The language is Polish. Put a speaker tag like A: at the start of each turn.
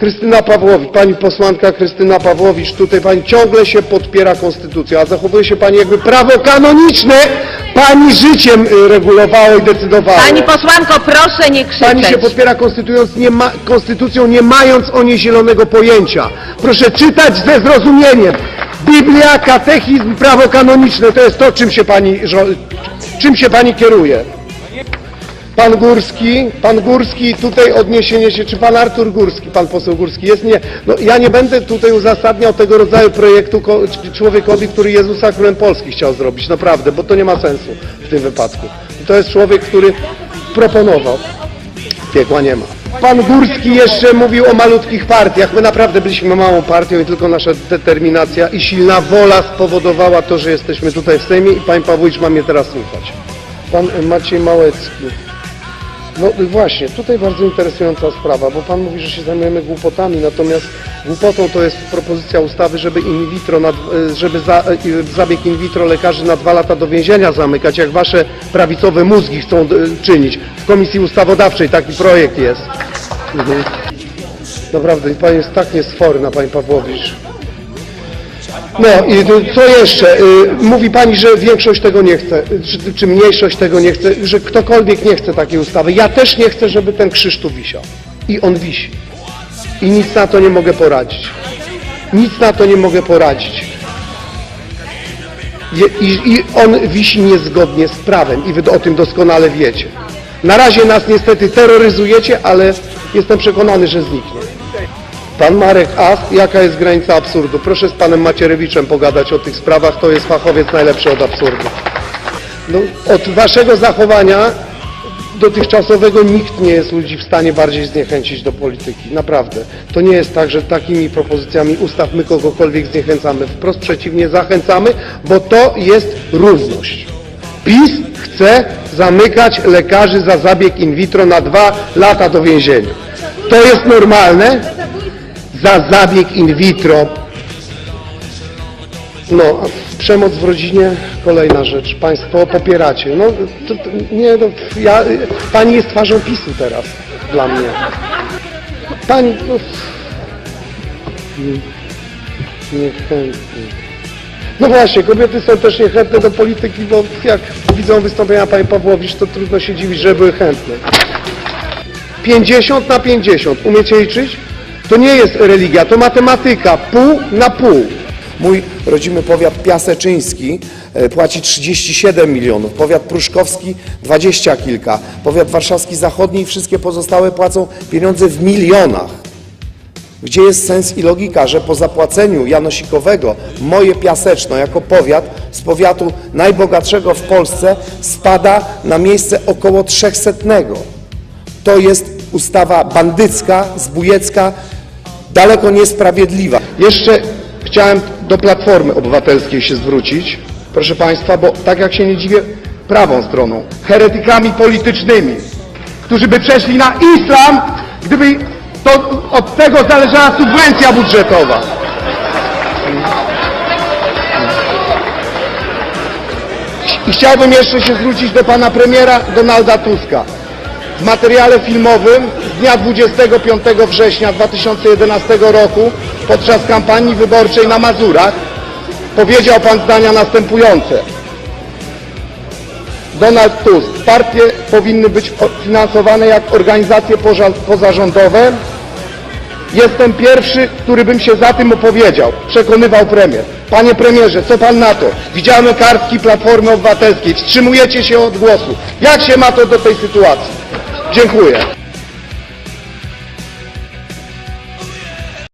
A: Krystyna Pawłowicz, pani posłanka Krystyna Pawłowicz, tutaj pani ciągle się podpiera konstytucją, a zachowuje się pani jakby prawo kanoniczne pani życiem y, regulowało i decydowało.
B: Pani posłanko, proszę nie krzyczeć.
A: Pani się podpiera konstytując, nie ma, konstytucją, nie mając o niej zielonego pojęcia. Proszę czytać ze zrozumieniem. Biblia, katechizm, prawo kanoniczne to jest to, czym się pani, żo- czym się pani kieruje. Pan Górski, pan Górski, tutaj odniesienie się, czy pan Artur Górski, pan poseł Górski jest? Nie. No, ja nie będę tutaj uzasadniał tego rodzaju projektu człowiekowi, który Jezusa Królem Polski chciał zrobić, naprawdę, bo to nie ma sensu w tym wypadku. To jest człowiek, który proponował. Piekła nie ma. Pan Górski jeszcze mówił o malutkich partiach. My naprawdę byliśmy małą partią i tylko nasza determinacja i silna wola spowodowała to, że jesteśmy tutaj w Sejmie i pan Pawłowicz ma mnie teraz słuchać. Pan Maciej Małecki. No właśnie, tutaj bardzo interesująca sprawa, bo Pan mówi, że się zajmujemy głupotami, natomiast głupotą to jest propozycja ustawy, żeby in vitro, na, dw- żeby za, e, zabieg in vitro lekarzy na dwa lata do więzienia zamykać, jak Wasze prawicowe mózgi chcą e, czynić. W Komisji Ustawodawczej taki projekt jest. Mhm. Naprawdę, Pan jest tak niesforna, Pani Pawłowicz. No i co jeszcze? Y, Mówi Pani, że większość tego nie chce, czy, czy mniejszość tego nie chce, że ktokolwiek nie chce takiej ustawy. Ja też nie chcę, żeby ten krzyż tu wisiał. I on wisi. I nic na to nie mogę poradzić. Nic na to nie mogę poradzić. I, I on wisi niezgodnie z prawem i wy o tym doskonale wiecie. Na razie nas niestety terroryzujecie, ale jestem przekonany, że zniknie. Pan Marek Ach, jaka jest granica absurdu? Proszę z panem Macierewiczem pogadać o tych sprawach, to jest fachowiec najlepszy od absurdu. No, od waszego zachowania dotychczasowego nikt nie jest ludzi w stanie bardziej zniechęcić do polityki. Naprawdę. To nie jest tak, że takimi propozycjami ustaw my kogokolwiek zniechęcamy. Wprost przeciwnie, zachęcamy, bo to jest równość. PiS chce zamykać lekarzy za zabieg in vitro na dwa lata do więzienia. To jest normalne? Za zabieg in vitro. No, przemoc w rodzinie, kolejna rzecz. Państwo popieracie. No, to, to, nie, no, ja, pani jest twarzą PiSu teraz dla mnie. Pani, no, niechętnie. No właśnie, kobiety są też niechętne do polityki, bo jak widzą wystąpienia pani Pawłowicz, to trudno się dziwić, że były chętne. 50 na 50. Umiecie liczyć? To nie jest religia, to matematyka. Pół na pół.
C: Mój rodzimy powiat piaseczyński e, płaci 37 milionów, powiat pruszkowski 20 kilka, powiat warszawski zachodni i wszystkie pozostałe płacą pieniądze w milionach. Gdzie jest sens i logika, że po zapłaceniu janosikowego moje piaseczno jako powiat z powiatu najbogatszego w Polsce spada na miejsce około 300. To jest ustawa bandycka, zbójecka, daleko niesprawiedliwa.
A: Jeszcze chciałem do Platformy Obywatelskiej się zwrócić, proszę Państwa, bo tak jak się nie dziwię, prawą stroną, heretykami politycznymi, którzy by przeszli na islam, gdyby to od tego zależała subwencja budżetowa. I chciałbym jeszcze się zwrócić do pana premiera Donalda Tuska. W materiale filmowym z dnia 25 września 2011 roku podczas kampanii wyborczej na Mazurach powiedział pan zdania następujące. Donald Tusk, partie powinny być finansowane jak organizacje pozarządowe. Jestem pierwszy, który bym się za tym opowiedział, przekonywał premier. Panie premierze, co pan na to? Widziałem kartki Platformy Obywatelskiej, wstrzymujecie się od głosu. Jak się ma to do tej sytuacji? Dziękuję.